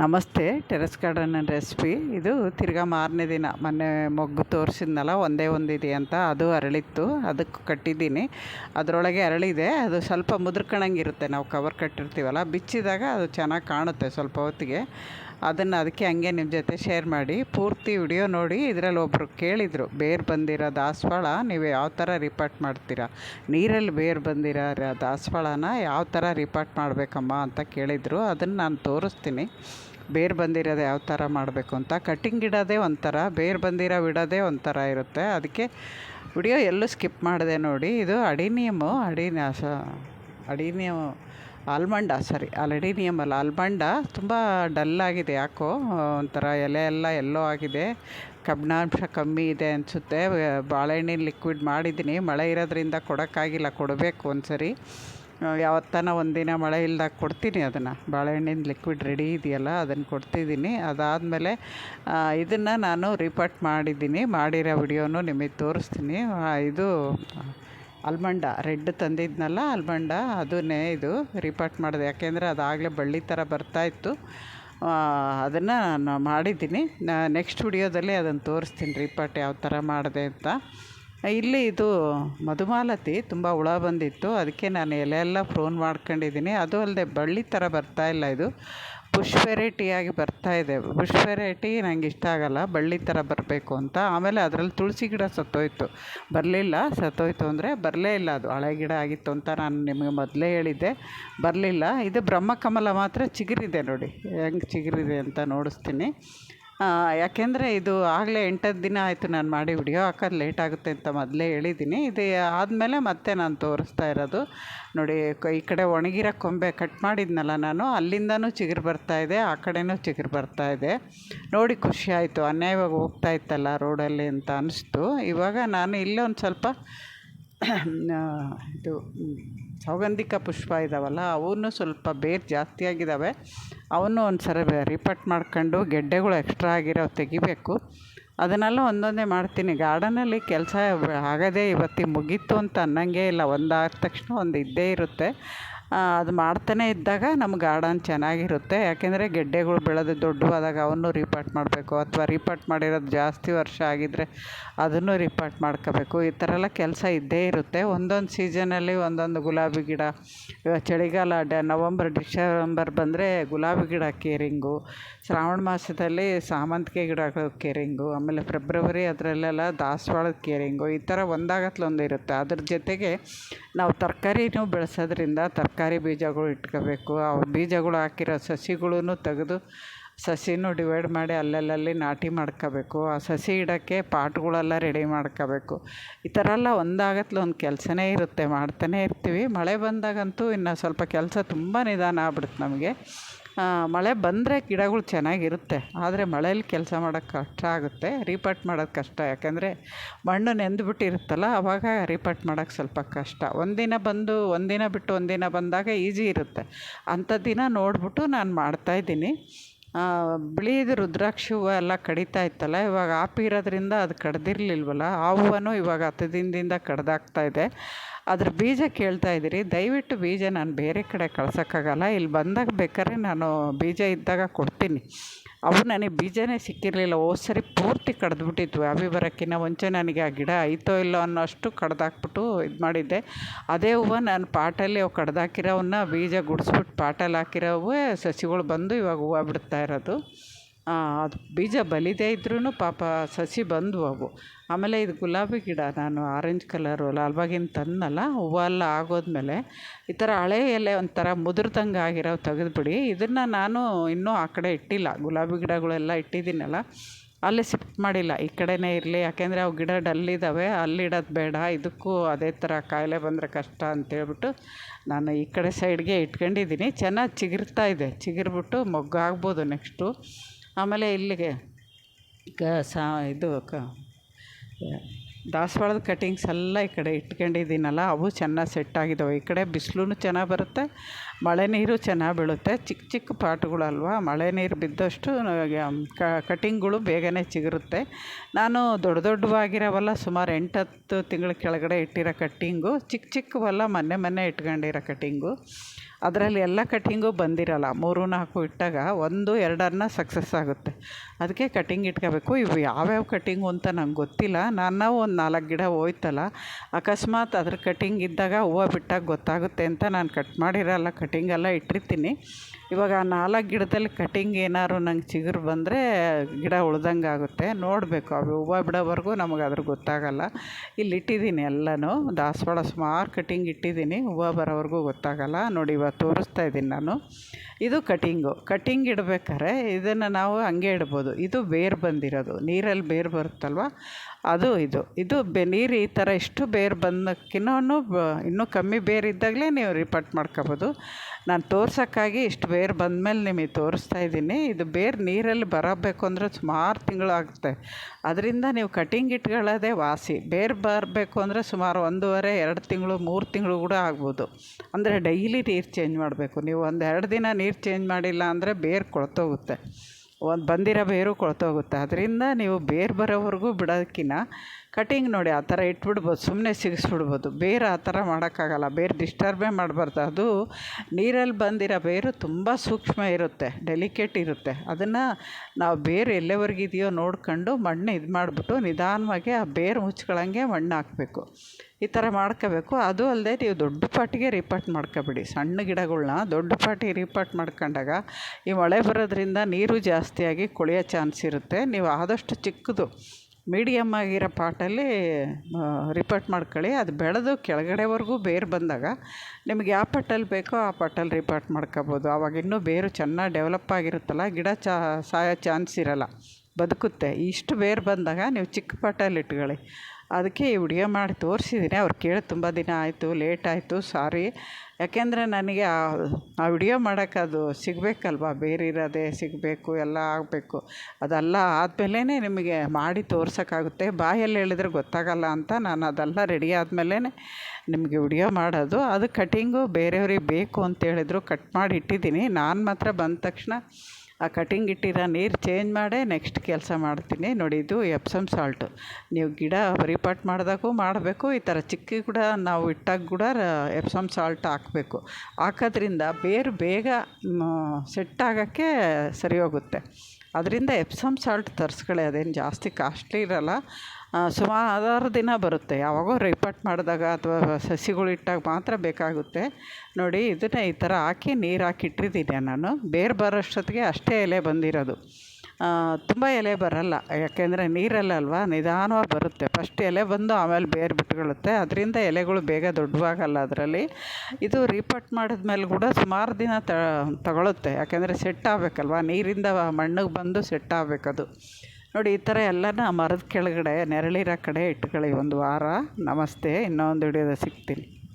ನಮಸ್ತೆ, terrace garden recipe. ಇದು ತಿರ್ಗಾ ಮಾರನೇ ದಿನ, ಮೊನ್ನೆ ಮೊಗ್ಗು ತೋರಿಸಿದ್ನಲ್ಲ, ಒಂದೇ ಒಂದಿದೆ ಅಂತ, ಅದು ಅರಳಿತ್ತು, ಅದಕ್ಕೆ ಕಟ್ಟಿದ್ದೀನಿ. ಅದರೊಳಗೆ ಅರಳಿದೆ, ಅದು ಸ್ವಲ್ಪ ಮುದ್ರಕಣಂಗಿರುತ್ತೆ, ನಾವು ಕವರ್ ಕಟ್ಟಿರ್ತೀವಲ್ಲ, ಬಿಚ್ಚಿದಾಗ ಅದು ಚೆನ್ನಾಗಿ ಕಾಣುತ್ತೆ ಸ್ವಲ್ಪ ಹೊತ್ತಿಗೆ. ಅದನ್ನು ಅದಕ್ಕೆ ಹಂಗೆ ನಿಮ್ಮ ಜೊತೆ ಶೇರ್ ಮಾಡಿ, ಪೂರ್ತಿ ವಿಡಿಯೋ ನೋಡಿ, ಇದರಲ್ಲಿ ಒಬ್ಬರು ಕೇಳಿದರು, ಬೇರು ಬಂದಿರೋ ದಾಸವಾಳ, ನೀವು ಯಾವ ಥರ ರಿಪಾರ್ಟ್ ಮಾಡ್ತೀರಾ? ನೀರಲ್ಲಿ ಬೇರು ಬಂದಿರೋ ದಾಸವಾಳನ ಯಾವ ಥರ ರಿಪಾರ್ಟ್ ಮಾಡಬೇಕಮ್ಮ ಅಂತ ಕೇಳಿದರು, ಅದನ್ನು ನಾನು ತೋರಿಸ್ತೀನಿ. ಬೇರು ಬಂದಿರೋದು ಯಾವ ಥರ ಮಾಡಬೇಕು ಅಂತ. ಕಟ್ಟಿಂಗ್ ಇಡೋದೇ ಒಂಥರ, ಬೇರು ಬಂದಿರೋ ಬಿಡೋದೇ ಒಂಥರ ಇರುತ್ತೆ. ಅದಕ್ಕೆ ವಿಡಿಯೋ ಎಲ್ಲೂ ಸ್ಕಿಪ್ ಮಾಡಿದೆ ನೋಡಿ. ಇದು ಅಡಿನಿಯಮು ಅಡಿನ ಅಡಿನಿಯಮ್ ಆಲ್ಮಂಡ, ಸಾರಿ ಅಲಡಿನಿಯಮ್ ಅಲ್ಲ, ಆಲ್ಮಂಡ ತುಂಬ ಡಲ್ ಆಗಿದೆ ಯಾಕೋ, ಒಂಥರ ಎಲೆ ಎಲ್ಲ ಎಲ್ಲೋ ಆಗಿದೆ. ಕಬ್ಬಿಣಾಂಶ ಕಮ್ಮಿ ಇದೆ ಅನಿಸುತ್ತೆ. ಬಾಳೆಹಣ್ಣಿನ ಲಿಕ್ವಿಡ್ ಮಾಡಿದ್ದೀನಿ. ಮಳೆ ಇರೋದ್ರಿಂದ ಕೊಡೋಕ್ಕಾಗಿಲ್ಲ, ಕೊಡಬೇಕು ಒಂದ್ಸರಿ. ಯಾವತ್ತನ ಒಂದಿನ ಮಳೆ ಇಲ್ದಾಗ ಕೊಡ್ತೀನಿ ಅದನ್ನು. ಬಾಳೆಹಣ್ಣಿನ ಲಿಕ್ವಿಡ್ ರೆಡಿ ಇದೆಯಲ್ಲ ಅದನ್ನು ಕೊಡ್ತಿದ್ದೀನಿ. ಅದಾದಮೇಲೆ ಇದನ್ನು ನಾನು ರಿಪೋರ್ಟ್ ಮಾಡಿದ್ದೀನಿ. ಮಾಡಿರೋ ವಿಡಿಯೋನು ನಿಮಗೆ ತೋರಿಸ್ತೀನಿ. ಇದು, ಅಲ್ಮಂಡ, ರೆಡ್ ತಂದಿದ್ನಲ್ಲ, ಅಲ್ಮಂಡ, ಅದನ್ನೇ ಇದು ರಿಪೋರ್ಟ್ ಮಾಡಿದೆ. ಯಾಕೆಂದರೆ ಅದಾಗಲೇ ಬಳ್ಳಿ ಥರ ಬರ್ತಾಯಿತ್ತು ಅದನ್ನು ನಾನು ಮಾಡಿದ್ದೀನಿ. ನೆಕ್ಸ್ಟ್ ವಿಡಿಯೋದಲ್ಲಿ ಅದನ್ನು ತೋರಿಸ್ತೀನಿ ರಿಪೋರ್ಟ್ ಯಾವ ಥರ ಮಾಡಿದೆ ಅಂತ. ಇಲ್ಲಿ ಇದು ಮಧುಮಾಲತಿ ತುಂಬ ಹುಳ ಬಂದಿತ್ತು. ಅದಕ್ಕೆ ನಾನು ಎಲೆ ಎಲ್ಲ ಪ್ರೋನ್ ಮಾಡ್ಕೊಂಡಿದ್ದೀನಿ. ಅದು ಅಲ್ಲದೆ ಬಳ್ಳಿ ಥರ ಬರ್ತಾ ಇಲ್ಲ ಇದು. ಬುಷ್ ವೆರೈಟಿಯಾಗಿ ಬರ್ತಾ ಇದೆ. ಬುಷ್ ವೆರೈಟಿ ನಂಗೆ ಇಷ್ಟ ಆಗಲ್ಲ. ಬಳ್ಳಿ ಥರ ಬರಬೇಕು ಅಂತ. ಆಮೇಲೆ ಅದರಲ್ಲಿ ತುಳಸಿ ಗಿಡ ಸತ್ತೋಯ್ತು. ಬರಲಿಲ್ಲ. ಸತ್ತೋಯ್ತು ಅಂದರೆ ಬರಲೇ ಇಲ್ಲ ಅದು. ಹಳೆ ಗಿಡ ಆಗಿತ್ತು ಅಂತ ನಾನು ನಿಮಗೆ ಮೊದಲೇ ಹೇಳಿದ್ದೆ. ಬರಲಿಲ್ಲ. ಇದು ಬ್ರಹ್ಮಕಮಲ ಮಾತ್ರ ಚಿಗುರಿದೆ ನೋಡಿ. ಹೆಂಗೆ ಚಿಗುರಿದೆ ಅಂತ ನೋಡಿಸ್ತೀನಿ. ಯಾಕೆಂದರೆ ಇದು ಆಗಲೇ ಎಂಟತ್ತು ದಿನ ಆಯಿತು ನಾನು ಮಾಡಿ ವಿಡಿಯೋ ಹಾಕೋದು ಲೇಟ್ ಆಗುತ್ತೆ ಅಂತ ಮೊದಲೇ ಹೇಳಿದ್ದೀನಿ. ಇದು ಆದಮೇಲೆ ಮತ್ತೆ ನಾನು ತೋರಿಸ್ತಾ ಇರೋದು. ನೋಡಿ ಈ ಕಡೆ ಒಣಗಿರೋ ಕೊಂಬೆ ಕಟ್ ಮಾಡಿದ್ನಲ್ಲ ನಾನು, ಅಲ್ಲಿಂದನೂ ಚಿಗುರು ಬರ್ತಾ ಇದೆ, ಆ ಕಡೆನೂ ಚಿಗುರು ಬರ್ತಾ ಇದೆ. ನೋಡಿ, ಖುಷಿ ಆಯಿತು, ಅನ್ಯಾಯವಾಗಿ ಹೋಗ್ತಾ ಇತ್ತಲ್ಲ ರೋಡಲ್ಲಿ ಅಂತ ಅನ್ನಿಸ್ತು ಇವಾಗ ನಾನು ಇಲ್ಲೊಂದು ಸ್ವಲ್ಪ ಇದು, ಸೌಗಂಧಿಕ ಪುಷ್ಪ ಇದ್ದಾವಲ್ಲ ಅವನ್ನೂ ಸ್ವಲ್ಪ ಬೇರು ಜಾಸ್ತಿ ಆಗಿದ್ದಾವೆ ಅವನ್ನು ಒಂದು ಸಲ ರಿಪಟ್ ಮಾಡ್ಕೊಂಡು ಗೆಡ್ಡೆಗಳು ಎಕ್ಸ್ಟ್ರಾ ಆಗಿರೋ ತೆಗಿಬೇಕು. ಅದನ್ನೆಲ್ಲ ಒಂದೊಂದೇ ಮಾಡ್ತೀನಿ. ಗಾರ್ಡನಲ್ಲಿ ಕೆಲಸ ಆಗದೇ ಇವತ್ತಿಗೆ ಮುಗೀತು ಅಂತ ಅನ್ನಂಗೆ ಇಲ್ಲ. ಒಂದಾದ ತಕ್ಷಣ ಒಂದು ಇದ್ದೇ ಇರುತ್ತೆ. ಅದು ಮಾಡ್ತಾನೆ ಇದ್ದಾಗ ನಮ್ಮ ಗಾರ್ಡನ್ ಚೆನ್ನಾಗಿರುತ್ತೆ. ಯಾಕೆಂದರೆ ಗೆಡ್ಡೆಗಳು ಬೆಳೆದು ದೊಡ್ಡವಾದಾಗ ಅವನ್ನು ರಿಪಾರ್ಟ್ ಮಾಡಬೇಕು. ಅಥವಾ ರಿಪಾರ್ಟ್ ಮಾಡಿರೋದು ಜಾಸ್ತಿ ವರ್ಷ ಆಗಿದ್ದರೆ ಅದನ್ನು ರಿಪಾರ್ಟ್ ಮಾಡ್ಕೋಬೇಕು. ಈ ಥರ ಎಲ್ಲ ಕೆಲಸ ಇದ್ದೇ ಇರುತ್ತೆ. ಒಂದೊಂದು ಸೀಸನಲ್ಲಿ ಒಂದೊಂದು ಗುಲಾಬಿ ಗಿಡ, ಇವಾಗ ಚಳಿಗಾಲ, ಡ, ನವಂಬರ್, ಡಿಸೆಂಬರ್ ಬಂದರೆ ಗುಲಾಬಿ ಗಿಡ ಕೇರಿಂಗು. ಶ್ರಾವಣ ಮಾಸದಲ್ಲಿ ಸಾಮಂತಿಗೆ ಗಿಡಗಳು ಕೇರಿಂಗು. ಆಮೇಲೆ ಫೆಬ್ರವರಿ ಅದರಲ್ಲೆಲ್ಲ ದಾಸವಾಳದ ಕೇರಿಂಗು. ಈ ಥರ ಒಂದಾಗತ್ಲೊಂದು ಇರುತ್ತೆ. ಅದ್ರ ಜೊತೆಗೆ ನಾವು ತರಕಾರಿನೂ ಬೆಳೆಸೋದ್ರಿಂದ ತರಕಾರಿ ಬೀಜಗಳು ಇಟ್ಕೋಬೇಕು. ಆ ಬೀಜಗಳು ಹಾಕಿರೋ ಸಸಿಗಳೂ ತೆಗೆದು ಸಸಿನೂ ಡಿವೈಡ್ ಮಾಡಿ ಅಲ್ಲಲ್ಲಲ್ಲಿ ನಾಟಿ ಮಾಡ್ಕೋಬೇಕು. ಆ ಸಸಿ ಇಡೋಕ್ಕೆ ಪಾಟ್ಗಳೆಲ್ಲ ರೆಡಿ ಮಾಡ್ಕೋಬೇಕು. ಈ ಥರ ಎಲ್ಲ ಒಂದಾಗತ್ಲೆ ಒಂದು ಕೆಲಸನೇ ಇರುತ್ತೆ. ಮಾಡ್ತಾನೇ ಇರ್ತೀವಿ. ಮಳೆ ಬಂದಾಗಂತೂ ಇನ್ನು ಸ್ವಲ್ಪ ಕೆಲಸ ತುಂಬ ನಿಧಾನ ಆಗ್ಬಿಡುತ್ತೆ ನಮಗೆ. ಮಳೆ ಬಂದರೆ ಗಿಡಗಳು ಚೆನ್ನಾಗಿರುತ್ತೆ, ಆದರೆ ಮಳೇಲಿ ಕೆಲಸ ಮಾಡೋಕ್ಕೆ ಕಷ್ಟ ಆಗುತ್ತೆ. ರೀಪಾಟ್ ಮಾಡೋದು ಕಷ್ಟ, ಯಾಕೆಂದರೆ ಮಣ್ಣು ನೆಂದುಬಿಟ್ಟಿರುತ್ತಲ್ಲ ಆವಾಗ ರೀಪಾಟ್ ಮಾಡೋಕ್ಕೆ ಸ್ವಲ್ಪ ಕಷ್ಟ. ಒಂದಿನ ಬಂದು, ಒಂದಿನ ಬಿಟ್ಟು ಒಂದಿನ ಬಂದಾಗ ಈಸಿ ಇರುತ್ತೆ. ಅಂಥ ದಿನ ನೋಡಿಬಿಟ್ಟು ನಾನು ಮಾಡ್ತಾಯಿದ್ದೀನಿ ಬಿಳಿದು ರುದ್ರಾಕ್ಷಿ ಹೂವು ಎಲ್ಲ ಕಡಿತಾ ಇತ್ತಲ್ಲ, ಇವಾಗ ಆಪಿ ಇರೋದ್ರಿಂದ ಅದು ಕಡ್ದಿರ್ಲಿಲ್ವಲ್ಲ, ಆ ಹೂವನೂ ಇವಾಗ ಹತ್ತು ದಿನದಿಂದ ಕಡ್ದಾಗ್ತಾ ಇದೆ. ಅದ್ರ ಬೀಜ ಕೇಳ್ತಾ ಇದ್ದೀರಿ, ದಯವಿಟ್ಟು ಬೀಜ ನಾನು ಬೇರೆ ಕಡೆ ಕಳ್ಸೋಕ್ಕಾಗಲ್ಲ, ಇಲ್ಲಿ ಬಂದಾಗ ಬೇಕಾದ್ರೆ ನಾನು ಬೀಜ ಇದ್ದಾಗ ಕೊಡ್ತೀನಿ. ಅವು ನನಗೆ ಬೀಜನೇ ಸಿಕ್ಕಿರಲಿಲ್ಲ. ಹೋದ ಸರಿ ಪೂರ್ತಿ ಕಡ್ದುಬಿಟ್ಟಿತ್ತು ಅವಿ ಬರೋಕ್ಕಿಂತ ಮುಂಚೆ ನನಗೆ ಆ ಗಿಡ ಐತೋ ಇಲ್ಲೋ ಅನ್ನೋ ಅಷ್ಟು ಕಡ್ದಾಕ್ಬಿಟ್ಟು ಇದು ಮಾಡಿದ್ದೆ. ಅದೇ ಹೂವು ನಾನು ಪಾಟಲ್ಲಿ ಅವು ಕಡ್ದಾಕಿರೋವನ್ನ ಬೀಜ ಗುಡಿಸ್ಬಿಟ್ಟು ಪಾಟಲ್ಲಿ ಹಾಕಿರೋವೇ ಸಸಿಗಳು ಬಂದು ಇವಾಗ ಹೂವು ಬಿಡ್ತಾ ಇರೋದು. ಅದು ಬೀಜ ಬಲಿದೇ ಇದ್ರೂ ಪಾಪ ಸಸಿ ಬಂದವು ಅವು. ಆಮೇಲೆ ಇದು ಗುಲಾಬಿ ಗಿಡ ನಾನು ಆರೆಂಜ್ ಕಲರು ಲಾಲ್ಬಾಗಿನ ತಂದಲ್ಲ ಹೂವೆಲ್ಲ ಆಗೋದ್ಮೇಲೆ ಈ ಥರ ಹಳೆ ಎಲೆ ಒಂಥರ ಮುದುರ್ದಂಗೆ ಆಗಿರೋ ತೆಗೆದುಬಿಡಿ. ಇದನ್ನು ನಾನು ಇನ್ನೂ ಆ ಕಡೆ ಇಟ್ಟಿಲ್ಲ, ಗುಲಾಬಿ ಗಿಡಗಳೆಲ್ಲ ಇಟ್ಟಿದ್ದೀನಲ್ಲ, ಅಲ್ಲಿ ಶಿಫ್ಟ್ ಮಾಡಿಲ್ಲ. ಈ ಕಡೆನೇ ಇರಲಿ, ಯಾಕೆಂದರೆ ಅವು ಗಿಡ ಡಲ್ಲಿದ್ದಾವೆ ಅಲ್ಲಿಡೋದು ಬೇಡ, ಇದಕ್ಕೂ ಅದೇ ಥರ ಕಾಯಿಲೆ ಬಂದರೆ ಕಷ್ಟ ಅಂತೇಳ್ಬಿಟ್ಟು ನಾನು ಈ ಕಡೆ ಸೈಡ್ಗೆ ಇಟ್ಕೊಂಡಿದ್ದೀನಿ. ಚೆನ್ನಾಗಿ ಚಿಗುರ್ತಾ ಇದೆ, ಚಿಗುರ್ಬಿಟ್ಟು ಮೊಗ್ಗಾಗ್ಬೋದು ನೆಕ್ಸ್ಟು ಆಮೇಲೆ ಇಲ್ಲಿಗೆ ಕ ಸಾ ಇದು ಕ ದಾಸವಾಳದ ಕಟಿಂಗ್ಸ್ ಎಲ್ಲ ಈ ಕಡೆ ಇಟ್ಕೊಂಡಿದ್ದೀನಲ್ಲ, ಅವು ಚೆನ್ನಾಗಿ ಸೆಟ್ ಆಗಿದ್ದಾವೆ ಈ ಕಡೆ ಬಿಸಿಲೂ ಚೆನ್ನಾಗಿ ಬರುತ್ತೆ, ಮಳೆ ನೀರು ಚೆನ್ನಾಗಿ ಬೀಳುತ್ತೆ. ಚಿಕ್ಕ ಚಿಕ್ಕ ಪಾಟ್ಗಳಲ್ವ ಮಳೆ ನೀರು ಬಿದ್ದಷ್ಟು ಕಟಿಂಗ್ಗಳು ಬೇಗನೆ ಚಿಗುರುತ್ತೆ. ನಾನು ದೊಡ್ಡ ದೊಡ್ಡವಾಗಿರೋವಲ್ಲ, ಸುಮಾರು ಎಂಟತ್ತು ತಿಂಗಳ ಕೆಳಗಡೆ ಇಟ್ಟಿರೋ ಕಟ್ಟಿಂಗು ಚಿಕ್ಕ ಚಿಕ್ಕವಲ್ಲ, ಮೊನ್ನೆ ಮೊನ್ನೆ ಇಟ್ಕೊಂಡಿರೋ ಕಟ್ಟಿಂಗು. ಅದರಲ್ಲಿ ಎಲ್ಲ ಕಟ್ಟಿಂಗು ಬಂದಿರಲ್ಲ, ಮೂರು ನಾಲ್ಕು ಇಟ್ಟಾಗ ಒಂದು, ಎರಡನ್ನ ಸಕ್ಸಸ್ ಆಗುತ್ತೆ. ಅದಕ್ಕೆ ಕಟ್ಟಿಂಗ್ ಇಟ್ಕೋಬೇಕು. ಇವು ಯಾವ್ಯಾವ ಕಟ್ಟಿಂಗು ಅಂತ ನಂಗೆ ಗೊತ್ತಿಲ್ಲ. ನಾನು ಒಂದು ನಾಲ್ಕು ಗಿಡ ಹೋಯ್ತಲ್ಲ, ಅಕಸ್ಮಾತ್ ಅದ್ರ ಕಟ್ಟಿಂಗ್ ಇದ್ದಾಗ ಹೂವು ಬಿಟ್ಟಾಗ ಗೊತ್ತಾಗುತ್ತೆ ಅಂತ ನಾನು ಕಟ್ ಮಾಡಿರಲ್ಲ ಕಟ್ಟಿಂಗೆಲ್ಲ ಇಟ್ಟಿರ್ತೀನಿ. ಇವಾಗ ಆ ನಾಲ್ಕು ಗಿಡದಲ್ಲಿ ಕಟಿಂಗ್ ಏನಾದ್ರು ನಂಗೆ ಚಿಗುರು ಬಂದರೆ ಗಿಡ ಉಳ್ದಂಗೆ ಆಗುತ್ತೆ. ನೋಡಬೇಕು, ಅವು ಹೂವು ಬಿಡೋವರೆಗೂ ನಮಗೆ ಅದ್ರ ಗೊತ್ತಾಗಲ್ಲ. ಇಲ್ಲಿ ಇಟ್ಟಿದ್ದೀನಿ ಎಲ್ಲನೂ. ದಾಸವಾಳ ಸುಮಾರು ಕಟಿಂಗ್ ಇಟ್ಟಿದ್ದೀನಿ ಹೂವ ಬರೋವರೆಗೂ ಗೊತ್ತಾಗಲ್ಲ. ನೋಡಿ ಇವಾಗ ತೋರಿಸ್ತಾ ಇದ್ದೀನಿ ನಾನು. ಇದು ಕಟಿಂಗು ಕಟಿಂಗ್ ಇಡ್ಬೇಕಾದ್ರೆ ಇದನ್ನು ನಾವು ಹಂಗೆ ಇಡ್ಬೋದು. ಇದು ಬೇರು ಬಂದಿರೋದು. ನೀರಲ್ಲಿ ಬೇರು ಬರುತ್ತಲ್ವ? ಅದು ಇದು. ಇದು ಬೆ ನೀರು ಈ ಥರ ಇಷ್ಟು ಬೇರು ಬಂದಕ್ಕಿನ್ನೂ ಇನ್ನೂ ಕಮ್ಮಿ ಬೇರು ಇದ್ದಾಗಲೇ ನೀವು ರಿಪೋರ್ಟ್ ಮಾಡ್ಕೋಬೋದು. ನಾನು ತೋರ್ಸೋಕ್ಕಾಗಿ ಇಷ್ಟು ಬೇರು ಬಂದಮೇಲೆ ನಿಮಗೆ ತೋರಿಸ್ತಾ ಇದ್ದೀನಿ. ಇದು ಬೇರು ನೀರಲ್ಲಿ ಬರಬೇಕು ಅಂದರೆ ಸುಮಾರು ತಿಂಗಳು ಆಗುತ್ತೆ ಅದರಿಂದ ನೀವು ಕಟಿಂಗ್ ಇಟ್ಕೊಳ್ಳೋದೇ ವಾಸಿ. ಬೇರು ಬರಬೇಕು ಅಂದರೆ ಸುಮಾರು ಒಂದೂವರೆ, ಎರಡು ತಿಂಗಳು, ಮೂರು ತಿಂಗಳು ಕೂಡ ಆಗ್ಬೋದು. ಅಂದರೆ ಡೈಲಿ ನೀರು ಚೇಂಜ್ ಮಾಡಬೇಕು. ನೀವು ಒಂದು ಎರಡು ದಿನ ನೀರು ಚೇಂಜ್ ಮಾಡಿಲ್ಲ ಅಂದರೆ ಬೇರು ಕೊಳ್ತೋಗುತ್ತೆ. ಒಂದು ಬಂದಿರೋ ಬೇರು ಕೊಳೆತೋಗುತ್ತೆ. ಅದರಿಂದ ನೀವು ಬೇರು ಬರೋವರೆಗೂ ಬಿಡೋದಕ್ಕಿಂತ ಕಟಿಂಗ್ ನೋಡಿ ಆ ಥರ ಇಟ್ಬಿಡ್ಬೋದು ಸುಮ್ಮನೆ ಸಿಗಿಸ್ಬಿಡ್ಬೋದು. ಬೇರು ಆ ಥರ ಮಾಡೋಕ್ಕಾಗಲ್ಲ, ಬೇರು ಡಿಸ್ಟರ್ಬೇ ಮಾಡಬಾರ್ದು. ಅದು ನೀರಲ್ಲಿ ಬಂದಿರೋ ಬೇರು ತುಂಬ ಸೂಕ್ಷ್ಮ ಇರುತ್ತೆ, ಡೆಲಿಕೇಟ್ ಇರುತ್ತೆ. ಅದನ್ನು ನಾವು ಬೇರು ಎಲ್ಲಿವರೆಗಿದೆಯೋ ನೋಡ್ಕೊಂಡು ಮಣ್ಣು ಇದು ಮಾಡಿಬಿಟ್ಟು ನಿಧಾನವಾಗಿ ಆ ಬೇರು ಮುಚ್ಕೊಳ್ಳೋಂಗೆ ಮಣ್ಣು ಹಾಕಬೇಕು. ಈ ಥರ ಮಾಡ್ಕೋಬೇಕು. ಅದು ಅಲ್ಲದೆ ನೀವು ದೊಡ್ಡ ಪಾಟಿಗೆ ರಿಪಾಟ್ ಮಾಡ್ಕೊಬಿಡಿ. ಸಣ್ಣ ಗಿಡಗಳನ್ನ ದೊಡ್ಡ ಪಾಟಿಗೆ ರಿಪಾಟ್ ಮಾಡ್ಕೊಂಡಾಗ ಈ ಮಳೆ ಬರೋದ್ರಿಂದ ನೀರು ಜಾಸ್ತಿಯಾಗಿ ಕುಳಿಯೋ ಚಾನ್ಸ್ ಇರುತ್ತೆ. ನೀವು ಆದಷ್ಟು ಚಿಕ್ಕದು ಮೀಡಿಯಮ್ ಆಗಿರೋ ಪಾಟಲ್ಲಿ ರಿಪೋರ್ಟ್ ಮಾಡ್ಕೊಳ್ಳಿ. ಅದು ಬೆಳೆದು ಕೆಳಗಡೆವರೆಗೂ ಬೇರು ಬಂದಾಗ ನಿಮ್ಗೆ ಯಾವ ಪಾಟಲ್ಲಿ ಬೇಕೋ ಆ ಪಾಟಲ್ಲಿ ರಿಪೋರ್ಟ್ ಮಾಡ್ಕೋಬೋದು. ಆವಾಗ ಇನ್ನೂ ಬೇರು ಚೆನ್ನಾಗಿ ಡೆವಲಪ್ ಆಗಿರುತ್ತಲ್ಲ, ಗಿಡ ಚಾ, ಸಾಯೋ ಚಾನ್ಸ್ ಇರೋಲ್ಲ. ಬದುಕುತ್ತೆ. ಇಷ್ಟು ಬೇರು ಬಂದಾಗ ನೀವು ಚಿಕ್ಕ ಪಾಟಲ್ಲಿ ಇಟ್ಕೊಳ್ಳಿ. ಅದಕ್ಕೆ ಈ ವಿಡಿಯೋ ಮಾಡಿ ತೋರಿಸಿದ್ದೀನಿ. ಅವ್ರು ಕೇಳಿ ತುಂಬ ದಿನ ಆಯಿತು ಲೇಟ್ ಆಯಿತು ಸಾರಿ ಯಾಕೆಂದರೆ ನನಗೆ ಆ ವಿಡಿಯೋ ಮಾಡೋಕ್ಕೆ ಅದು ಬೇರೆ ಬೇರಿರೋದೇ ಸಿಗಬೇಕು, ಎಲ್ಲ ಆಗಬೇಕು. ಅದೆಲ್ಲ ಆದಮೇಲೇ ನಿಮಗೆ ಮಾಡಿ ತೋರ್ಸೋಕ್ಕಾಗುತ್ತೆ. ಬಾಯಲ್ಲಿ ಹೇಳಿದ್ರೆ ಗೊತ್ತಾಗಲ್ಲ ಅಂತ ನಾನು ಅದೆಲ್ಲ ರೆಡಿ ಆದಮೇಲೇ ನಿಮಗೆ ವಿಡಿಯೋ ಮಾಡೋದು. ಅದು ಕಟಿಂಗು ಬೇರೆಯವ್ರಿಗೆ ಬೇಕು ಅಂತೇಳಿದ್ರು ಕಟ್ ಮಾಡಿ ಇಟ್ಟಿದ್ದೀನಿ. ನಾನು ಮಾತ್ರ ಬಂದ ತಕ್ಷಣ ಆ ಕಟಿಂಗ್ ಇಟ್ಟಿರೋ ನೀರು ಚೇಂಜ್ ಮಾಡೇ ನೆಕ್ಸ್ಟ್ ಕೆಲಸ ಮಾಡ್ತೀನಿ. ನೋಡಿ, ಇದು ಎಪ್ಸಮ್ ಸಾಲ್ಟು ನೀವು ಗಿಡ ರಿಪಾಟ್ ಮಾಡಿದಾಗೂ ಮಾಡಬೇಕು. ಈ ಥರ ಚಿಕ್ಕ ಕೂಡ ನಾವು ಇಟ್ಟಾಗ ಕೂಡ ಎಪ್ಸಮ್ ಸಾಲ್ಟ್ ಹಾಕಬೇಕು. ಹಾಕೋದ್ರಿಂದ ಬೇರು ಬೇಗ ಸೆಟ್ ಆಗೋಕ್ಕೆ ಸರಿ ಹೋಗುತ್ತೆ. ಅದರಿಂದ ಎಪ್ಸಮ್ ಸಾಲ್ಟ್ ತರಿಸ್ಕೊಳ್ಳಿ ಅದೇನು ಜಾಸ್ತಿ ಕಾಸ್ಟ್ಲಿ ಇರೋಲ್ಲ. ಸುಮಾರು ದಿನ ಬರುತ್ತೆ. ಯಾವಾಗೋ ರಿಪೋರ್ಟ್ ಮಾಡಿದಾಗ ಅಥವಾ ಸಸಿಗಳು ಇಟ್ಟಾಗ ಮಾತ್ರ ಬೇಕಾಗುತ್ತೆ. ನೋಡಿ, ಇದನ್ನು ಈ ಥರ ಹಾಕಿ ನೀರು ಹಾಕಿ ನಾನು. ಬೇರು ಬರೋಷ್ಟೊತ್ತಿಗೆ ಅಷ್ಟೇ ಎಲೆ ಬಂದಿರೋದು. ತುಂಬ ಎಲೆ ಬರೋಲ್ಲ. ಯಾಕೆಂದರೆ ನೀರಲ್ಲಲ್ವ ನಿಧಾನವಾಗಿ ಬರುತ್ತೆ. ಫಸ್ಟ್ ಎಲೆ ಬಂದು ಆಮೇಲೆ ಬೇರು ಬಿಟ್ಕೊಳ್ಳುತ್ತೆ ಅದರಿಂದ ಎಲೆಗಳು ಬೇಗ ದೊಡ್ಡವಾಗಲ್ಲ ಅದರಲ್ಲಿ. ಇದು ರೀಪೋರ್ಟ್ ಮಾಡಿದ್ಮೇಲೆ ಕೂಡ ಸುಮಾರು ದಿನ ತಗೊಳುತ್ತೆ. ಯಾಕೆಂದರೆ ಸೆಟ್ ಆಗಬೇಕಲ್ವ? ನೀರಿಂದ ಮಣ್ಣಿಗೆ ಬಂದು ಸೆಟ್ ಆಗಬೇಕದು. ನೋಡಿ, ಈ ಥರ ಎಲ್ಲನ ಮರದ ಕೆಳಗಡೆ, ನೆರಳಿರೋ ಕಡೆ ಇಟ್ಕೊಳ್ಳಿ. ಒಂದು ವಾರ. ನಮಸ್ತೆ. ಇನ್ನೊಂದು ವಿಡಿಯೋದಲ್ಲಿ ಸಿಗ್ತೀನಿ.